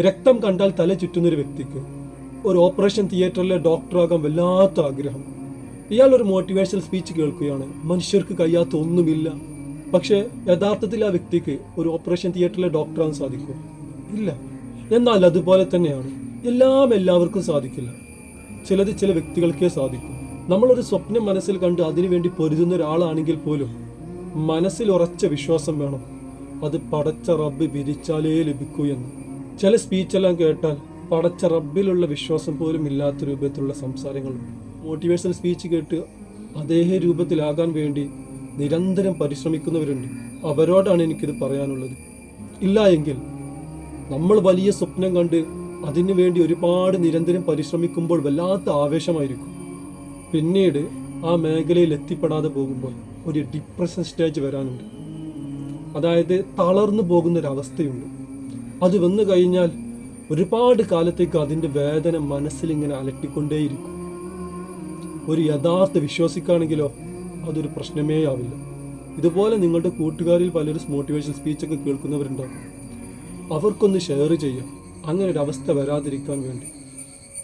രക്തം കണ്ടാൽ തല ചുറ്റുന്നൊരു വ്യക്തിക്ക് ഒരു ഓപ്പറേഷൻ തിയേറ്ററിലെ ഡോക്ടറാകാൻ വല്ലാത്ത ആഗ്രഹം. ഇയാൾ ഒരു മോട്ടിവേഷണൽ സ്പീച്ച് കേൾക്കുകയാണ്. മനുഷ്യർക്ക് കഴിയാത്ത ഒന്നുമില്ല. പക്ഷേ യഥാർത്ഥത്തിൽ ആ വ്യക്തിക്ക് ഒരു ഓപ്പറേഷൻ തിയേറ്ററിലെ ഡോക്ടറാകാൻ സാധിക്കും ഇല്ല. എന്നാൽ അതുപോലെ തന്നെയാണ്. എല്ലാം എല്ലാവർക്കും സാധിക്കില്ല. ചിലത് ചില വ്യക്തികൾക്കേ സാധിക്കും. നമ്മളൊരു സ്വപ്നം മനസ്സിൽ കണ്ട് അതിനുവേണ്ടി പൊരുതുന്ന ഒരാളാണെങ്കിൽ പോലും മനസ്സിൽ ഉറച്ച വിശ്വാസം വേണം. അത് പടച്ച റബ്ബ് വിരിച്ചാലേ ലഭിക്കൂ എന്ന്. ചില സ്പീച്ചെല്ലാം കേട്ടാൽ പടച്ച റബ്ബിലുള്ള വിശ്വാസം പോലും ഇല്ലാത്ത രൂപത്തിലുള്ള സംസാരങ്ങളുണ്ട്. മോട്ടിവേഷണൽ സ്പീച്ച് കേട്ട് അതേ രൂപത്തിലാകാൻ വേണ്ടി നിരന്തരം പരിശ്രമിക്കുന്നവരുണ്ട്. അവരോടാണ് എനിക്കിത് പറയാനുള്ളത്. ഇല്ല എങ്കിൽ നമ്മൾ വലിയ സ്വപ്നം കണ്ട് അതിനു വേണ്ടി ഒരുപാട് നിരന്തരം പരിശ്രമിക്കുമ്പോൾ വല്ലാത്ത ആവേശമായിരിക്കും. പിന്നീട് ആ മേഖലയിൽ എത്തിപ്പെടാതെ പോകുമ്പോൾ ഒരു ഡിപ്രഷൻ സ്റ്റേജ് വരാനുണ്ട്. അതായത് തളർന്നു പോകുന്ന ഒരു അവസ്ഥയുണ്ട് അത് വന്നു കഴിഞ്ഞാൽ ഒരുപാട് കാലത്തേക്ക് അതിന്റെ വേദന മനസ്സിൽ മനസ്സിലിങ്ങനെ അലട്ടിക്കൊണ്ടേയിരിക്കും. ഒരു യഥാർത്ഥ വിശ്വാസിക്കാണെങ്കിലോ അതൊരു പ്രശ്നമേ ആവില്ല. ഇതുപോലെ നിങ്ങളുടെ കൂട്ടുകാരിൽ പലരും മോട്ടിവേഷൻ സ്പീച്ചൊക്കെ കേൾക്കുന്നവരുണ്ടാകും അവർക്കൊന്ന് ഷെയർ ചെയ്യാം. അങ്ങനെ ഒരു അവസ്ഥ വരാതിരിക്കാൻ വേണ്ടി.